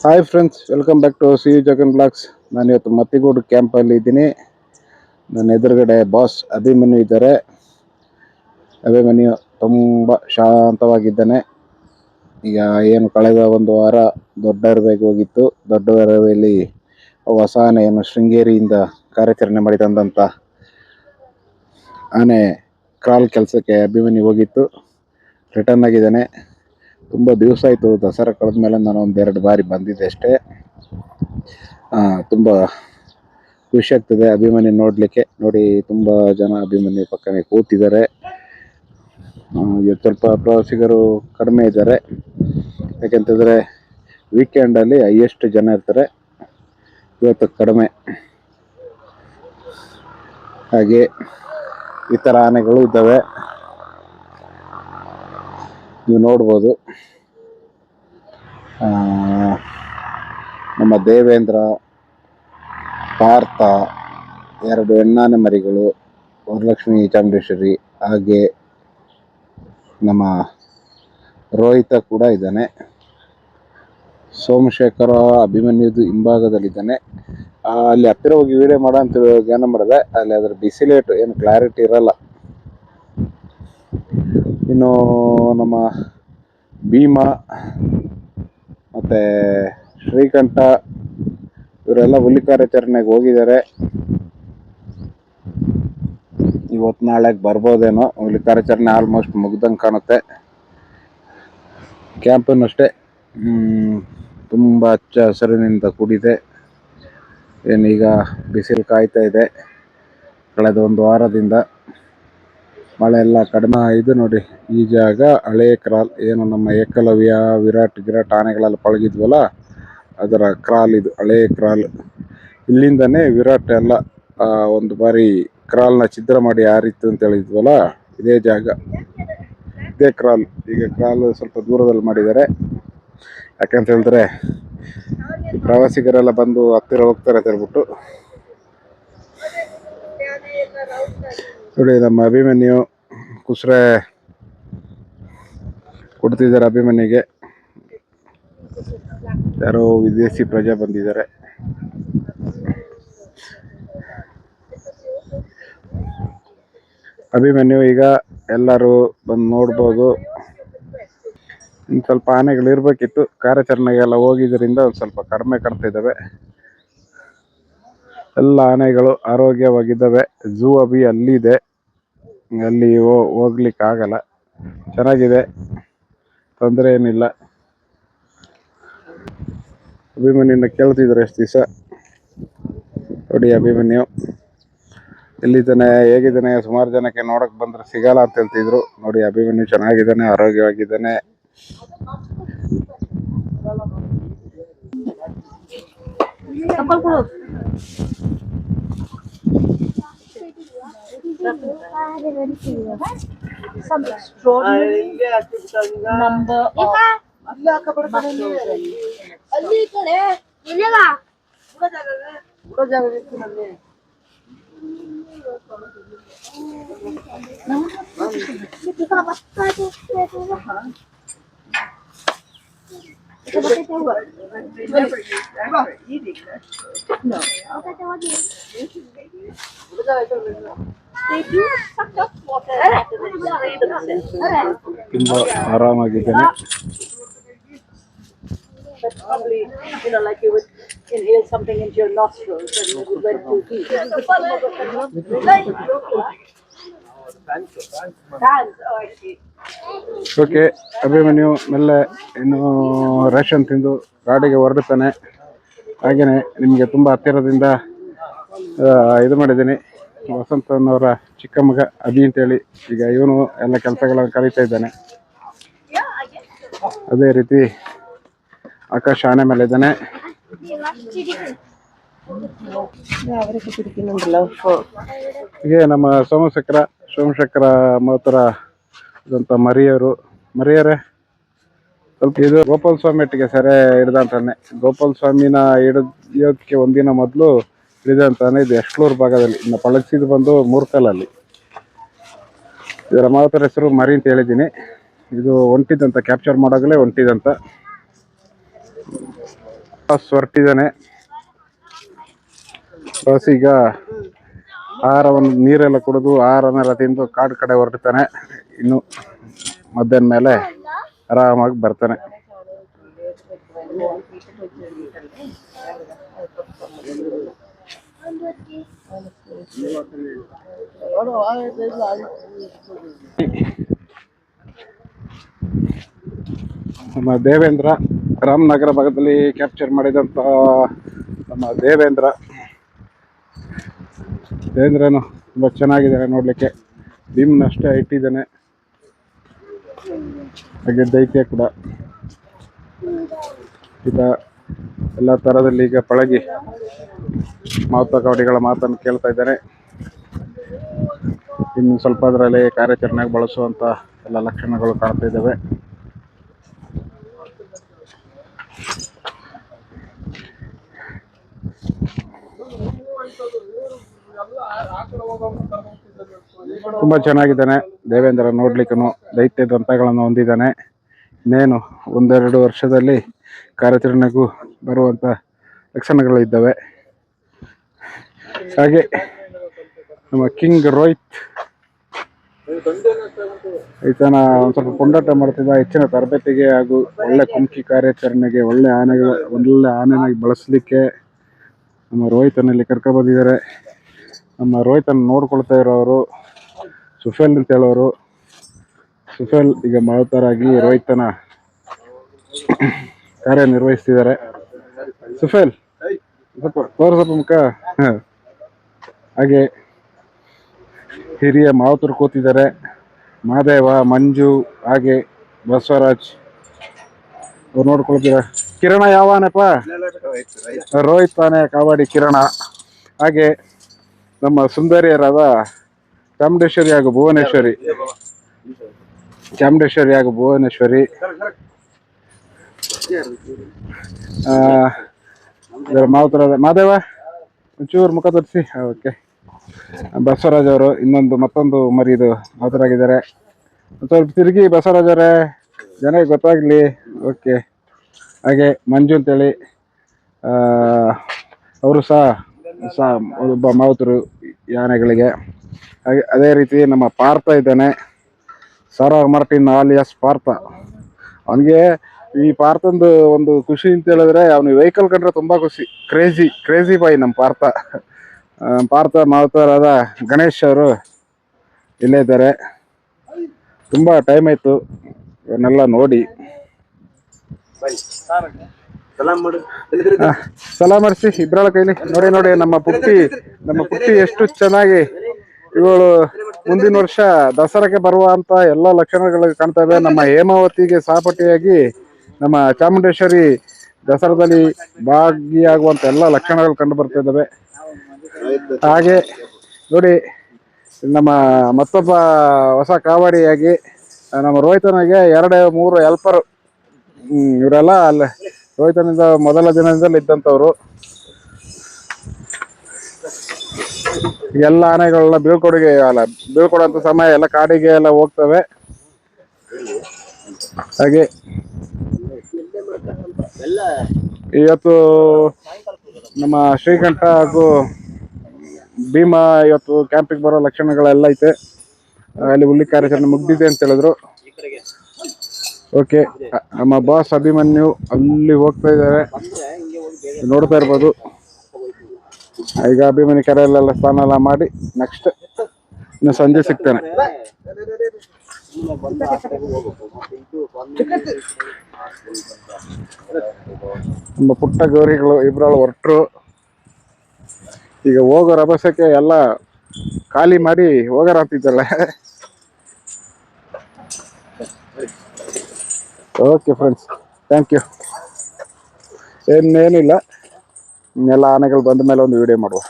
Hi friends welcome back to C U Jagan blogs ನಾನು ಇವತ್ತು ಮತ್ತಿಗೂಡು ಕ್ಯಾಂಪಲ್ಲಿ ಇದ್ದೀನಿ. ನನ್ನ ಎದುರುಗಡೆ ಬಾಸ್ ಅಭಿಮನ್ಯು ಇದ್ದಾರೆ. ಅಭಿಮನ್ಯು ತುಂಬ ಶಾಂತವಾಗಿದ್ದಾನೆ. ಈಗ ಏನು ಕಳೆದ ಒಂದು ವಾರ ದೊಡ್ಡ ಅರವೆಗೆ ಹೋಗಿತ್ತು. ದೊಡ್ಡ ಅರವೆಯಲ್ಲಿ ಹೊಸ ಆನೆಯನ್ನು ಶೃಂಗೇರಿಯಿಂದ ಕಾರ್ಯಾಚರಣೆ ಮಾಡಿ ತಂದಂಥ ಆನೆ ಕ್ರಾಲ್ ಕೆಲಸಕ್ಕೆ ಅಭಿಮನ್ಯು ಹೋಗಿತ್ತು. ರಿಟರ್ನ್ ಆಗಿದ್ದಾನೆ. ತುಂಬ ದಿವಸ ಆಯಿತು ದಸರಾ ಕಳೆದ ಮೇಲೆ ನಾನು ಒಂದೆರಡು ಬಾರಿ ಬಂದಿದ್ದೆ ಅಷ್ಟೇ. ತುಂಬ ಖುಷಿ ಆಗ್ತದೆ ಅಭಿಮಾನಿ ನೋಡಲಿಕ್ಕೆ. ನೋಡಿ, ತುಂಬ ಜನ ಅಭಿಮಾನಿ ಪಕ್ಕನೆ ಕೂತಿದ್ದಾರೆ. ಸ್ವಲ್ಪ ಪ್ರವಾಸಿಗರು ಕಡಿಮೆ ಇದ್ದಾರೆ. ಯಾಕೆಂತಂದರೆ ವೀಕೆಂಡಲ್ಲಿ ಹೈಯೆಸ್ಟ್ ಜನ ಇರ್ತಾರೆ. ಇವತ್ತು ಕಡಿಮೆ. ಹಾಗೆ ಈ ಥರ ಆನೆಗಳು ಇದ್ದಾವೆ. ನೀವು ನೋಡ್ಬೋದು. ನಮ್ಮ ದೇವೇಂದ್ರ, ಪಾರ್ಥ, ಎರಡು ಹೆಣ್ಣಾನೆ ಮರಿಗಳು, ವರಲಕ್ಷ್ಮಿ ಚಾಮುಂಡೇಶ್ವರಿ, ಹಾಗೆ ನಮ್ಮ ರೋಹಿತ ಕೂಡ ಇದ್ದಾನೆ. ಸೋಮಶೇಖರ ಅಭಿಮನ್ಯುದು ಹಿಂಭಾಗದಲ್ಲಿದ್ದಾನೆ. ಅಲ್ಲಿ ಹತ್ತಿರ ಹೋಗಿ ವಿಡಿಯೋ ಮಾಡೋ ಅಂತ ಜ್ಞಾನ ಮಾಡಿದೆ. ಅಲ್ಲಿ ಅದರ ಬಿಸಿಲೇಟು, ಏನು ಕ್ಲಾರಿಟಿ ಇರಲ್ಲ. ಇನ್ನು ನಮ್ಮ ಭೀಮ ಮತ್ತು ಶ್ರೀಕಂಠ, ಇವರೆಲ್ಲ ಹುಲಿ ಕಾರ್ಯಾಚರಣೆಗೆ ಹೋಗಿದ್ದಾರೆ. ಇವತ್ತು ನಾಳೆಗೆ ಬರ್ಬೋದೇನೋ, ಹುಲಿ ಕಾರ್ಯಾಚರಣೆ ಆಲ್ಮೋಸ್ಟ್ ಮುಗ್ದಂಗೆ ಕಾಣುತ್ತೆ. ಕ್ಯಾಂಪನ್ನು ಅಷ್ಟೇ ತುಂಬ ಹಚ್ಚ ಹಸಿರಿನಿಂದ ಕೂಡಿದೆ. ಏನೀಗ ಬಿಸಿಲು ಕಾಯ್ತಾ ಇದೆ. ಕಳೆದ ಒಂದು ವಾರದಿಂದ ಮಳೆ ಎಲ್ಲ ಕಡಿಮೆ ಇದು ನೋಡಿ, ಈ ಜಾಗ ಹಳೆ ಕ್ರಾಲ್, ಏನು ನಮ್ಮ ಏಕಲವ್ಯ, ವಿರಾಟ್ ಗಿರಾಟ್ ಆನೆಗಳೆಲ್ಲ ಪಳಗಿದ್ವಲ್ಲ, ಅದರ ಕ್ರಾಲ್ ಇದು, ಹಳೆ ಕ್ರಾಲ್. ಇಲ್ಲಿಂದನೇ ವಿರಾಟ್ ಎಲ್ಲ ಒಂದು ಬಾರಿ ಕ್ರಾಲ್ನ ಛಿದ್ರ ಮಾಡಿ ಯಾರಿತ್ತು ಅಂತ ಹೇಳಿದ್ವಲ್ಲ, ಇದೇ ಜಾಗ. ಇದೇ ಕ್ರಾಲ್. ಈಗ ಕ್ರಾಲ್ ಸ್ವಲ್ಪ ದೂರದಲ್ಲಿ ಮಾಡಿದ್ದಾರೆ. ಯಾಕಂತ ಹೇಳಿದ್ರೆ, ಪ್ರವಾಸಿಗರೆಲ್ಲ ಬಂದು ಹತ್ತಿರ ಹೋಗ್ತಾರೆ ಅಂತ ಹೇಳ್ಬಿಟ್ಟು. ನೋಡಿ, ನಮ್ಮ ಅಭಿಮನ್ಯು ಕುಸ್ರೆ ಕೊಡ್ತಿದ್ದಾರೆ ಅಭಿಮಾನಿಗೆ. ಯಾರೋ ವಿದೇಶಿ ಪ್ರಜೆ ಬಂದಿದ್ದಾರೆ. ಅಭಿಮನ್ಯು ಈಗ ಎಲ್ಲರೂ ಬಂದು ನೋಡ್ಬೋದು. ಇನ್ನು ಸ್ವಲ್ಪ ಆನೆಗಳು ಇರಬೇಕಿತ್ತು. ಕಾರ್ಯಾಚರಣೆಗೆಲ್ಲ ಹೋಗಿದ್ದರಿಂದ ಒಂದು ಸ್ವಲ್ಪ ಕಡಿಮೆ ಕಾಣ್ತಾ ಇದ್ದಾವೆ. ಎಲ್ಲ ಆನೆಗಳು ಆರೋಗ್ಯವಾಗಿದ್ದಾವೆ. ಝೂ ಅಭಿ ಅಲ್ಲಿದೆ. ಅಲ್ಲಿ ಹೋಗ್ಲಿಕ್ಕೆ ಆಗಲ್ಲ ಚೆನ್ನಾಗಿದೆ. ತೊಂದರೆ ಏನಿಲ್ಲ. ಅಭಿಮನ್ಯನ ಕೇಳ್ತಿದ್ರು ಎಷ್ಟು ದಿವಸ? ನೋಡಿ ಅಭಿಮನ್ಯು. ಎಲ್ಲಿದ್ದಾನೆ, ಹೇಗಿದ್ದಾನೆ, ಸುಮಾರು ಜನಕ್ಕೆ ನೋಡಕ್ ಬಂದ್ರೆ ಸಿಗಲ್ಲ ಅಂತ ಹೇಳ್ತಿದ್ರು. ನೋಡಿ ಅಭಿಮನ್ಯು ಚೆನ್ನಾಗಿದ್ದಾನೆ, ಆರೋಗ್ಯವಾಗಿದ್ದಾನೆ. Some extraordinary. number of muscles and they do suck up water after they spray themselves. ತುಂಬಾ ಆರಾಮಾಗಿದ್ದಾನೆ But probably, you know, like you would inhale something into your nostrils and it would went too deep. Fans, oh I see. Okay Abhimanyu ಮೆಲ್ಲೆ ಇನ್ನು ration ತಿಂದು ಗಾಡಿಗೆ ಹೊರಡುತ್ತಾನೆ. ಹಾಗೆಯೇ ನಿಮಗೆ ತುಂಬ ಹತ್ತಿರದಿಂದ ಇದು ಮಾಡಿದ್ದೀನಿ. ವಸಂತನವರ ಚಿಕ್ಕ ಮಗ ಅಭಿ ಅಂತೇಳಿ ಈಗ ಇವನು ಎಲ್ಲ ಕೆಲಸಗಳನ್ನು ಕಲಿತಾ ಇದ್ದಾನೆ. ಅದೇ ರೀತಿ ಆಕಾಶ ಆನೆ ಮೇಲೆ ಇದ್ದಾನೆ. ಹೀಗೆ ನಮ್ಮ ಸೋಮಶೇಖರ ಸೋಮಶೇಖರ ಮಾತರ ಇದಂತ ಮರಿಯರು, ಮರಿಯರೆ, ಸ್ವಲ್ಪ ಇದು ಗೋಪಾಲ ಸ್ವಾಮಿ ಒಟ್ಟಿಗೆ ಸೆರೆ ಹಿಡ್ದಂತಾನೆ ಗೋಪಾಲ ಸ್ವಾಮಿನ ಹಿಡಿಯೋದಕ್ಕೆ ಒಂದಿನ ಮೊದಲು ಹಿಡಿದಂತಾನೆ ಇದು ಎಷ್ಟ್ಲೂರು ಭಾಗದಲ್ಲಿ. ಇನ್ನು ಪಳಗಿಸಿದ್ದು ಬಂದು ಮೂರ್ಕಲಲ್ಲಿ ಇದರ ಮಾತ್ರ ಹೆಸರು ಮರಿ ಅಂತ ಹೇಳಿದ್ದೀನಿ. ಇದು ಒಂಟಿದಂತ, ಕ್ಯಾಪ್ಚರ್ ಮಾಡೋಗಲೇ ಒಂಟಿದಂತ. ಬಸ್ ಹೊರಟಿದ್ದಾನೆ. ಬಸ್ ಈಗ ಆಹಾರವನ್ನು ನೀರೆಲ್ಲ ಕುಡಿದು ಆಹಾರನೆಲ್ಲ ತಿಂದು ಕಾಡು ಕಡೆ ಹೊರಡ್ತಾನೆ. ಇನ್ನು ಮಧ್ಯಾಹ್ನ ಮೇಲೆ ಆರಾಮಾಗಿ ಬರ್ತಾನೆ. ನಮ್ಮ ದೇವೇಂದ್ರ ರಾಮನಗರ ಭಾಗದಲ್ಲಿ ಕ್ಯಾಪ್ಚರ್ ಮಾಡಿದಂತ ನಮ್ಮ ದೇವೇಂದ್ರ. ದೇವೇಂದ್ರನು ತುಂಬ ಚೆನ್ನಾಗಿದ್ದಾನೆ ನೋಡ್ಲಿಕ್ಕೆ. ಭೀಮ್ನಷ್ಟೇ ಇಟ್ಟಿದ್ದಾನೆ. ಹಾಗೆ ದೈತ್ಯ ಕೂಡ. ಈಗ ಎಲ್ಲ ತರದಲ್ಲಿ ಈಗ ಪಳಗಿ ಮಾವುತ ಕವಡಿಗಳ ಮಾತನ್ನು ಕೇಳ್ತಾ ಇದ್ದಾರೆ. ಇನ್ನು ಸ್ವಲ್ಪ ಅದರಲ್ಲಿ ಕಾರ್ಯಾಚರಣೆಗೆ ಬಳಸುವಂತ ಎಲ್ಲ ಲಕ್ಷಣಗಳು ಕಾಣ್ತಾ ಇದ್ದಾವೆ ತುಂಬಾ ಚೆನ್ನಾಗಿದ್ದಾನೆ. ದೇವೇಂದ್ರ ನೋಡ್ಲಿಕ್ಕೂ ದೈತ್ಯ ದಂತಗಳನ್ನು ಹೊಂದಿದ್ದಾನೆ. ಇನ್ನೇನು, ಒಂದೆರಡು ವರ್ಷದಲ್ಲಿ ಕಾರ್ಯಾಚರಣೆಗೂ ಬರುವಂತ ಲಕ್ಷಣಗಳು ಇದ್ದಾವೆ ಹಾಗೆ ನಮ್ಮ ಕಿಂಗ್ ರೋಹಿತ್. ಈತನ ಒಂದ್ ಸ್ವಲ್ಪ ಕೊಂಡಾಟ ಮಾಡ್ತಿದ್ದ ಹೆಚ್ಚಿನ ತರಬೇತಿಗೆ ಹಾಗೂ ಒಳ್ಳೆ ಕುಮ್ಕಿ ಕಾರ್ಯಾಚರಣೆಗೆ ಒಳ್ಳೆ ಆನೆಗಳ, ಒಳ್ಳೆ ಆನೆನಾಗಿ ಬಳಸಲಿಕ್ಕೆ ನಮ್ಮ ರೋಹಿತನಲ್ಲಿ ಕರ್ಕೊಂಡು ಬಂದಿದ್ದಾರೆ. ನಮ್ಮ ರೋಹಿತನ ನೋಡ್ಕೊಳ್ತಾ ಇರೋರು ಸುಫೇಲ್ ಅಂತ ಹೇಳೋರು. ಸುಫೇಲ್ ಈಗ ಮಳತರಾಗಿ ರೋಹಿತನ ಕಾರ್ಯನಿರ್ವಹಿಸ್ತಿದ್ದಾರೆ. ಸುಫೇಲ್, ಸ್ವಲ್ಪ ಸ್ವಲ್ಪ ಮುಖ. ಹಾಗೆ ಹಿರಿಯ ಮಾವುತರು ಕೂತಿದ್ದಾರೆ. ಮಹಾದೇವ ಮಂಜು, ಹಾಗೆ ಬಸವರಾಜ್. ಅವ್ರು ನೋಡ್ಕೊಳ್ತೀರ? ಕಿರಣ ಯಾವನಪ್ಪ? ರೋಹಿತ್ ತಾನೆ, ಕಾವಾಡಿ ಕಿರಣ. ಹಾಗೆ ನಮ್ಮ ಸುಂದರಿಯರಾದ ಚಾಮುಂಡೇಶ್ವರಿ ಹಾಗೂ ಭುವನೇಶ್ವರಿ. ಚಾಮುಂಡೇಶ್ವರಿ ಹಾಗೂ ಭುವನೇಶ್ವರಿ. ಮಾವುತರಾದ ಮಾದೇವ, ಒಂಚೂರು ಮುಖ ತೋರಿಸಿ. ಓಕೆ. ಬಸವರಾಜ್ ಅವರು ಇನ್ನೊಂದು ಮತ್ತೊಂದು ಮರಿದು ಮಾವುತರಾಗಿದ್ದಾರೆ ಒಂದ್ ಸ್ವಲ್ಪ ತಿರುಗಿ ಬಸವರಾಜ್ ಅವರೇ ಜನಕ್ಕೆ ಗೊತ್ತಾಗ್ಲಿ. ಓಕೆ. ಹಾಗೆ ಮಂಜು ಅಂತೇಳಿ ಅವರು ಸಹ ಸಹ ಒಬ್ಬ ಮಾವುತರು ಈ ಆನೆಗಳಿಗೆ ಹಾಗೆ ಅದೇ ರೀತಿ ನಮ್ಮ ಪಾರ್ಥ ಇದ್ದಾನೆ. Sir Martin alias Partha. ಅವನಿಗೆ ಈ ಪಾರ್ಥಂದು ಒಂದು ಖುಷಿ ಅಂತ ಹೇಳಿದ್ರೆ ಅವನು ವೆಹಿಕಲ್ ಕಂಡ್ರೆ ತುಂಬಾ ಖುಷಿ. ಕ್ರೇಜಿ ಕ್ರೇಜಿ ಬಾಯ್ ನಮ್ಮ ಪಾರ್ಥ. ಪಾರ್ಥ ಮಾವುತರಾದ ಗಣೇಶ್ ಅವರು ಇಲ್ಲೇ ಇದ್ದಾರೆ. ತುಂಬಾ ಟೈಮ್ ಆಯ್ತು. ಇವನ್ನೆಲ್ಲ ನೋಡಿ. ಸಲ ಸಲಾಮ್ ಮಾಡಿಸಿ. ಇಬ್ರಾಳ ಕೈಲಿ ನೋಡಿ ನೋಡಿ ನಮ್ಮ ಪುಟ್ಟಿ ನಮ್ಮ ಪುಟ್ಟಿ ಎಷ್ಟು ಚೆನ್ನಾಗಿ ಇವಳು ಮುಂದಿನ ವರ್ಷ ದಸರಾಕ್ಕೆ ಬರುವಂತ ಎಲ್ಲ ಲಕ್ಷಣಗಳು ಕಾಣ್ತವೆ ನಮ್ಮ ಹೇಮಾವತಿಗೆ ಸಹಪಟಿಯಾಗಿ ನಮ್ಮ ಚಾಮುಂಡೇಶ್ವರಿ ದಸರಾದಲ್ಲಿ ಭಾಗಿಯಾಗುವಂತ ಎಲ್ಲ ಲಕ್ಷಣಗಳು ಕಂಡು ಬರ್ತಾ ಇದ್ದಾವೆ. ಹಾಗೆ ನೋಡಿ, ನಮ್ಮ ಮತ್ತೊಬ್ಬ ಹೊಸ ಕಾವಾಡಿಯಾಗಿ, ನಮ್ಮ ರೋಹಿತನಿಗೆ ಎರಡು ಮೂರು ಹೆಲ್ಪರ್ ಇವರೆಲ್ಲ ಅಲ್ಲಿ ರೋಹಿತನಿಂದ ಮೊದಲ ದಿನದಲ್ಲಿ ಇದ್ದಂಥವ್ರು. ಎಲ್ಲ ಆನೆಗಳನ್ನ ಬೀಳ್ಕೊಡುಗೆ ಅಲ್ಲ, ಬೀಳ್ಕೊಡುವಂತ ಸಮಯ ಎಲ್ಲ ಕಾಡಿಗೆ ಎಲ್ಲ ಹೋಗ್ತವೆ. ಹಾಗೆ ಇವತ್ತು ನಮ್ಮ ಶ್ರೀಕಂಠ ಹಾಗೂ ಭೀಮ ಇವತ್ತು ಕ್ಯಾಂಪಿಗೆ ಬರೋ ಲಕ್ಷಣಗಳೆಲ್ಲ ಐತೆ. ಅಲ್ಲಿ ಹುಲಿ ಕಾರ್ಯಾಚರಣೆ ಮುಗ್ದಿದೆ ಅಂತ ಹೇಳಿದ್ರು. ಓಕೆ ನಮ್ಮ ಬಾಸ್ ಅಭಿಮನ್ಯು ಅಲ್ಲಿ ಹೋಗ್ತಾ ಇದ್ದಾರೆ. ನೋಡ್ತಾ ಇರ್ಬೋದು. ಈಗ ಅಭಿಮಾನಿ ಕೆರೆಯಲ್ಲೆಲ್ಲ ಸ್ನಾನ ಎಲ್ಲ ಮಾಡಿ ನೆಕ್ಸ್ಟ್ ಇನ್ನು ಸಂಜೆ ಸಿಗ್ತೇನೆ. ನಮ್ಮ ಪುಟ್ಟ ಗೌರಿಗಳು ಇಬ್ಬರಲ್ಲಿ ಹೊರಟರು ಈಗ ಹೋಗೋ ರಭಸಕ್ಕೆ ಎಲ್ಲ ಖಾಲಿ ಮಾಡಿ ಹೋಗೋರ ಅಂತಿದ್ದಲ್ಲ ಓಕೆ ಫ್ರೆಂಡ್ಸ್ ಥ್ಯಾಂಕ್ ಯು ಇನ್ನೇನಿಲ್ಲ ಇನ್ನೆಲ್ಲ ಆನೆಗಳು ಬಂದ ಮೇಲೆ ಒಂದು ವಿಡಿಯೋ ಮಾಡುವ